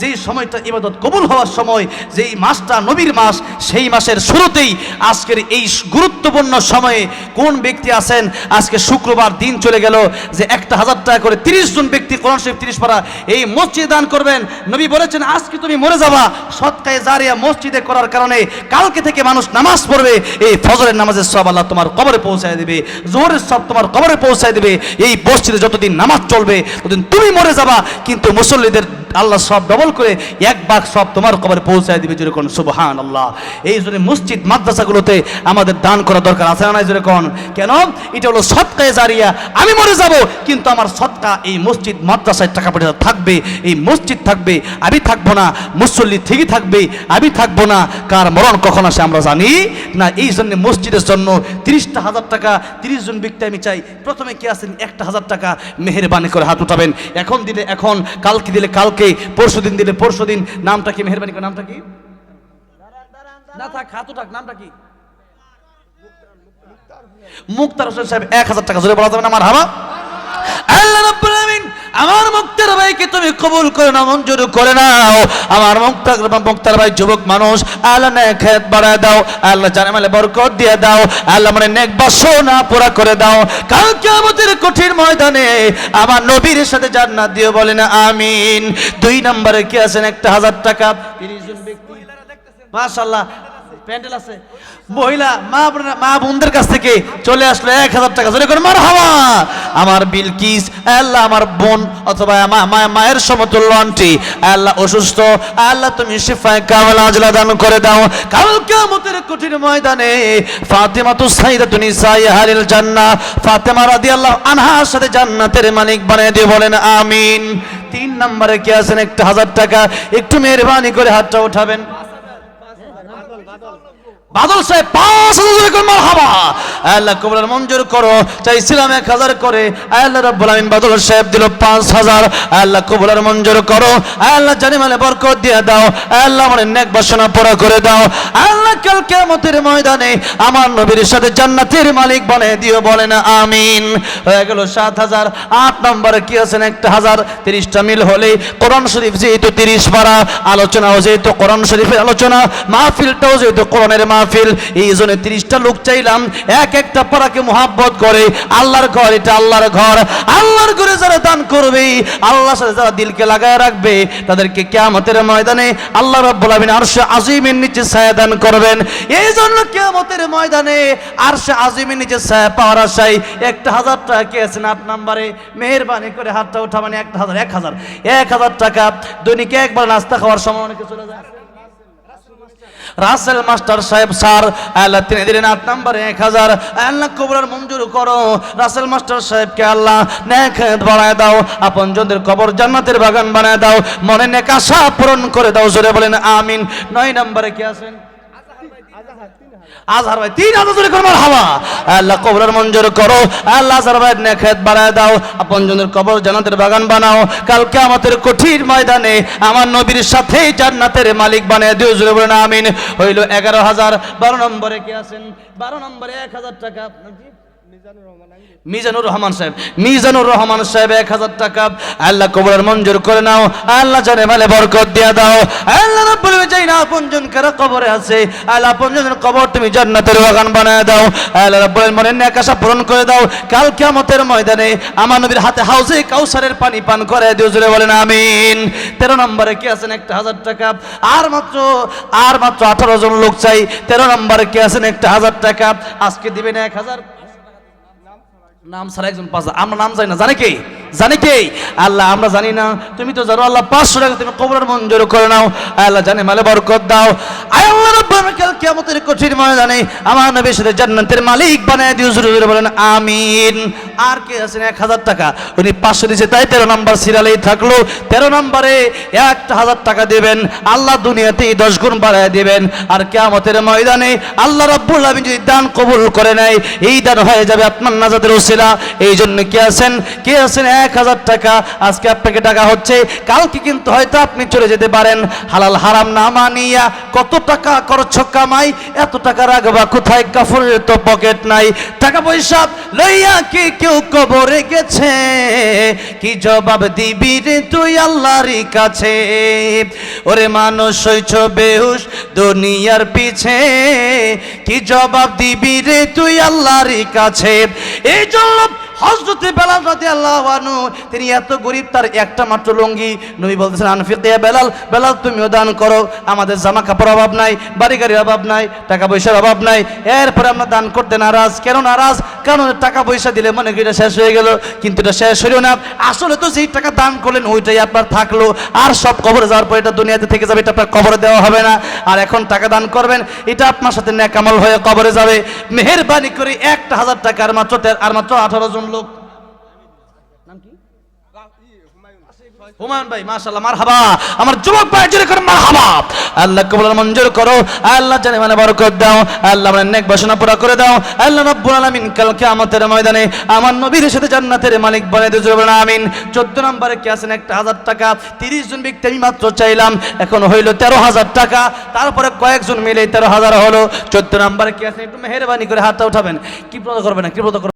যেই সময়টা ইবাদত কবুল হওয়ার সময়, যেই মাসটা নবীর মাস, সেই মাসের শুরুতেই আজকের এই গুরুত্বপূর্ণ সময়ে কোন ব্যক্তি আছেন? আজকে শুক্রবার দিন চলে গেল যে একটা হাজার টাকা করে তিরিশ জন ব্যক্তি কোরআন শরীফ তিরিশ পারা এই মসজিদে দান করবেন। নবী বলেছেন, আজকে তুমি মরে যাবা। সৎকায় জারিয়া মসজিদে করার কারণে কালকে থেকে মানুষ নামাজ পড়বে। এই ফজরের নামাজের সব আল্লাহ তোমার কবরে পৌঁছায় দেবে। জোহরের সব তোমার কবরে পৌঁছায় দেবে। এই মসজিদে যতদিন নামাজ চলবে, ততদিন তুমি মরে যাবা। কিন্তু মুসল্লিদের আল্লাহ সব ডবল করে এক ভাগ সব তোমার কবরে পৌঁছায় দিবে যেরকম সুবহান আল্লাহ এই জন্য মসজিদ, মাদ্রাসাগুলোতে আমাদের দান করা দরকার আছে না নাই যেরকম? কেন? এটা হলো সৎকায় জারিয়া। আমি মরে যাব, কিন্তু আমার সৎকা এই মসজিদ, মাদ্রাসায় টাকা পয়সা থাকবে, এই মসজিদ থাকবে, আমি থাকব না, মুসল্লি ঠিকই থাকবে, আমি থাকব না, কার মরণ কখন আসে আমরা জানি? না, এই জন্য মসজিদের জন্য তিরিশটা হাজার টাকা, তিরিশ জন ব্যক্তি আমি চাই। প্রথমে কে আছেন? একটা হাজার টাকা। মেহরবানি করে হাত উঠাবেন। এখন দিলে এখন, কালকে দিলে কালকে। পরশু দিন দিলে পরশু দিন, নামটা কি, মেহরবানি করে নামটা কি? না থাক থাক, নামটা কি? মুক্তার হোসেন সাহেব, এক হাজার টাকা জোরে বলা যাবে না আমার হাওয়া আমার মুক্তার ভাইকে তুমি কবুল করে নাও, মঞ্জুর করে নাও। আমার মুক্তার মুক্তার ভাই যুবক মানুষ, আল্লাহ নেক খেত বাড়ায় দাও, আল্লাহ জানে মালে বরকত দিয়ে দাও, আল্লাহ মানে নেক বাসনা পুরা করে দাও। কালকে আমাদের কঠিন ময়দানে আমার নবীর সাথে জান্নাত দিও বলেন আমিন। দুই নম্বরে কি আছেন? একটা হাজার টাকা। তিরিশ জন ব্যক্তি। মাশাল্লাহ প্যান্ডেল আছে। মহিলা, মা মা বোনদের কাছ থেকে চলে আসলো এক হাজার টাকা। জোরে করে মার হাওয়া আমার বিলকিস, আল্লাহ আমার বোন অথবা মায়ের সমতুল্য আন্টি। আল্লাহ অসুস্থ, আল্লাহ তুমি শিফায় কামাল আজলা দান করে দাও। কাল কিয়ামতের কঠিন ময়দানে ফাতেমা তো সাইদা তুমি সাইহারিল জান্নাহ। ফাতেমা রাদিয়াল্লাহু আনহার সাথে জান্নাতের মালিক বানিয়ে দিয়ে বলেন, আমিন। তিন নম্বরে কে আছেন? একটা হাজার টাকা, একটু মেহরবানি করে হাতটা উঠাবেন। বাদল সাহেব পাঁচ হাজার মারহাবা। আল্লাহ কবুলের মঞ্জুর করো। চাইছিলাম এক হাজার করে। আল্লাহ রাব্বুল আমিন বাদল সাহেব দিল পাঁচ হাজার। আল্লাহ কবুলের মঞ্জুর করো। আল্লাহ জানি মানে বরকত দিয়ে দাও। আল্লাহ আমার নেক বাসনা পুরা করে দাও। আল্লাহ কাল কিয়ামতের ময়দানে আমার নবীর সাথে জান্নাতের মালিক বানিয়ে দিও বলেন আমিন। হয়ে গেল সাত হাজার। আট নম্বরে কি আছেন একটা হাজার? তিরিশটা মিল হলে কোরআন শরীফ যেহেতু তিরিশ পারা, আলোচনাও যেহেতু কোরআন শরীফের আলোচনা, মাহফিলটাও যেহেতু কোরআনের মাহফিল, এই জন্য তিরিশটা লোক চাইলাম, এক একটা পাড়াকে মোহাব্বত করে, আল্লাহর ঘর, এটা আল্লাহর ঘর। আল্লাহর ঘরে যারা দান করবে, আল্লাহর সাথে যারা দিলকে লাগায় রাখবে, তাদেরকে কেয়ামতের ময়দানে আল্লাহ রাব্বুল আমিন আরশে আজিমের নিচে ছায়া দান করবেন। এই জন্য কেয়ামতের ময়দানে আরশে আজিমের নিচে ছায়া পাওয়ার আশায় একটা হাজার টাকা কে আছেন আট নম্বরে? মেহরবানি করে হাতটা উঠা মানে একটা হাজার, এক হাজার। এক হাজার টাকা দৈনিক একবার নাস্তা খাওয়ার সময় অনেকে চলে যায়। রাসেল মাস্টার সাহেব, স্যার, আল্লাহ তিনি দিলেন আট নাম্বার এক হাজার। আল্লাহ কবরের মঞ্জুর করো। রাসেল মাস্টার সাহেবকে আল্লাহ নেক বাড়ায় দাও আপন জনদের কবর জান্নাতের বাগান বানায় দাও মনে নেক আশা পূরণ করে দাও। জোরে বলেন, আমিন। নয় নাম্বারে কি আছেন? আজহার ভাই, তিন হাজার জোরে হাওয়া আল্লাহ কবরের মঞ্জুর করো। আল্লাহ আজহার ভাই নেখাত বাড়ায় দাও। আপন জনের কবর জান্নাতের বাগান বানাও। কালকে আমাদের কঠিন ময়দানে আমার নবীর সাথে জান্নাতের মালিক বানায় দিও, জোরে বলেন, আমিন। হইল এগারো হাজার। বারো নম্বরে কি আছেন? বারো নম্বরে এক হাজার টাকা। মিজানুর রহমান সাহেব, মিজানুর রহমান সাহেব এক হাজার টাকা। আল্লাহ কবরের মঞ্জুর করে নাও। আল্লাহ জানে মালে বরকত দিয়া দাও। আল্লাহ রাব্বুল চাই না আপনজন কারা কবরে আছে, আল্লাহ আপনজনের কবর তুমি জান্নাতের বাগান বানায় দাও। আল্লাহ রাব্বুল মনের নেক আশা পূরণ করে দাও। কাল কিয়ামতের ময়দানে আমার নবীর হাতে হাউজে কাউসারের পানি পান করে দিও জুড়ে বলেন আমিন। তেরো নম্বরে কি আছেন একটা হাজার টাকা? আর মাত্র আর মাত্র আঠারো জন লোক চাই। তেরো নম্বরে কি আছেন একটা হাজার টাকা? আজকে দিবেন এক হাজার। নাম ছাড়া একজন পাঁচ আমরা নাম যাই না জানে কে? জানে কে? আল্লাহ, আমরা জানি না। তুমি তো জানো, আল্লাহ পাঁচশো টাকা তুমি কবরের মঞ্জুর করে নাও। আল্লাহ জানে, মালে বরকত দাও। আয় আল্লাহ রব্বুল আলামিন কাল কিয়ামতের কঠিন ময়দানে আমার নবীর সাথে জান্নাতের মালিক বানায় দিও, জোরে জোরে বলেন, আমিন। আর কে আছেন এক হাজার টাকা? উনি পাঁচশো দিয়েছে, তাই তেরো নম্বর সিরিয়ালেই থাকল। তেরো নম্বরে একটা হাজার টাকা দেবেন, আল্লাহ দুনিয়াতেই দশ গুণ বাড়ায় দেবেন। আর কেয়ামতের ময়দানে আল্লাহ রব্বুল আমি যদি দান কবুল করে নেয়, এই দান হয়ে যাবে আপনার নাজাদের ওসিলা। এই জন্য কে আছেন? কে আছেন? এক হাজার টাকা, আজকে আপনাকে টাকা হচ্ছে। কালকে কিন্তু হয়তো আপনি চলে যেতে পারেন। হালাল হারাম না মানিয়া কত টাকা করছ কামাই, এত টাকা রাখবা কোথায়? কাফুরের তো পকেট নাই। টাকা পয়সা লইয়া কি কেউ কবরে গেছে? কি জবাব দিবি রে তুই আল্লাহর কাছে? ওরে মানুষ, হইছ বেহুশ দুনিয়ার পিছে। কি জবাব দিবি রে তুই আল্লাহর কাছে? এই জন্য হজরতে বেলাল রাতে আল্লাহ আনু তিনি এত গরিব, তার একটা মাত্র লঙ্গি। নবী বলতেছেন আনফিকিয়া বেলাল বেলাল তুমিও দান করো। আমাদের জামা কাপড় অভাব নাই বাড়ি গাড়ির অভাব নাই, টাকা পয়সার অভাব নাই। এরপরে আমরা দান করতে নারাজ। কেন নারাজ? কারণ টাকা পয়সা দিলে মনে করি শেষ হয়ে গেল, কিন্তু এটা শেষ হইল না। আসলে তো যেই টাকা দান করলেন, ওইটাই আপনার থাকল। আর সব কবরে যাওয়ার পর এটা দুনিয়াতে থেকে যাবে, এটা আপনার কবরে দেওয়া হবে না। আর এখন টাকা দান করবেন, এটা আপনার সাথে ন্যাকামল হয়ে কবরে যাবে। মেহরবানি করে একটা হাজার টাকা আর মাত্র আর মাত্র আঠারো জন লোক হুমায়ুন ভাই, মাশাআল্লাহ, মারহাবা। আমার যুবক ভাই, জোরে করে মারহাবা। আল্লাহ কবুল মঞ্জুর করো। আল্লাহ জানে মানে বরকত দাও। আল্লাহ আমার নেক বাসনা পুরা করে দাও। আল্লাহ রাব্বুল আলামিন কাল কিয়ামতের ময়দানে আমার নবীর সাথে জান্নাতের মালিক জোরে আমিন। 14 নম্বরে কি আছেন? একটা হাজার টাকা। 30 জন ব্যক্তি, আমি মাত্র চাইলাম। এখন হইল 13000 টাকা। তারপরে কয়েকজন মিলে 13000 হলো। 14 নম্বরে কি আছেন? একটু মেহেরবানি করে হাতটা উঠাবেন। কি প্রদ করবেন? কি প্রদ করবেন?